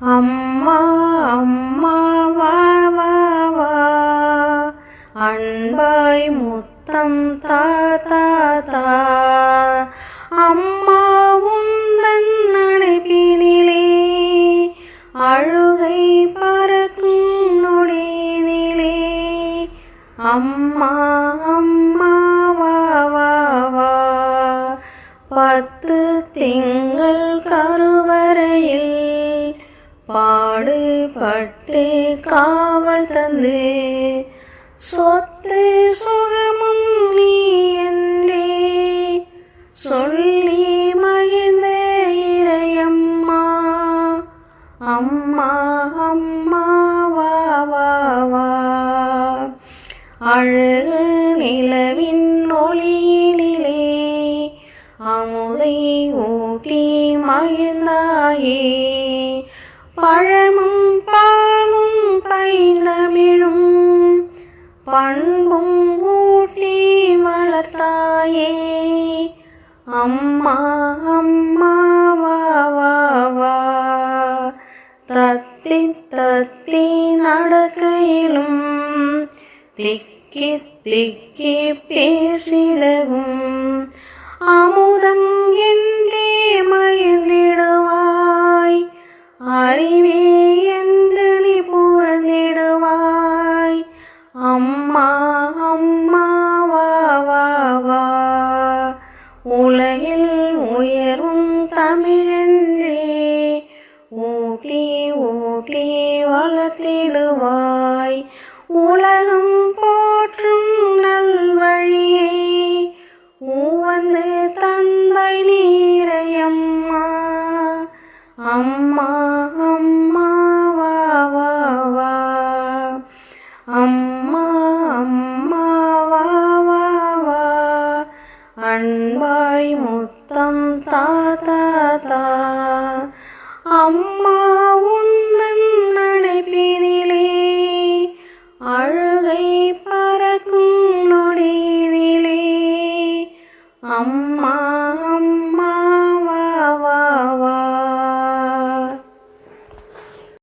அம்மா அம்மா வா வா வா. அன்பாய் முத்தம் தா தா தா. அம்மா உந்தன் அழைப்பினிலே அழுகை பறக்கும் நொடியினிலே. அம்மா பாடுபட்டு காவல் தந்து. சொத்து சுகமும் நீ என்றே. சொல்லி மகிழ்ந்த இறையம்மா. அம்மா அம்மா வா வா வா. அழகு நிலவின் ஒளியினிலே. அமுதை ஊட்டி மகிழ்ந்தாயே. பழமும் பாலும் பைந்தமிழும். பண்பும் ஊட்டி வளர்த்தாயே. அம்மா அம்மா வா வா வா. தத்தி தத்தி நடக்கையிலும் திக்கி திக்கி பேசிடவும். அம்மா அம்மா வா வா வா. உலகில் உயரும் தமிழன்றே ஊட்டி ஊட்டி வளர்த்திடுவாய். உலகம் போற்றும் நல்வழியை ஊவந்து தந்தை நீரையம்மா. அம்மா அன்பாய் முத்தம் தாத்தா தா. தா அம்மா உந்தன் அழைப்பினிலே அழுகை பறக்கும் நொடியினிலே. அம்மா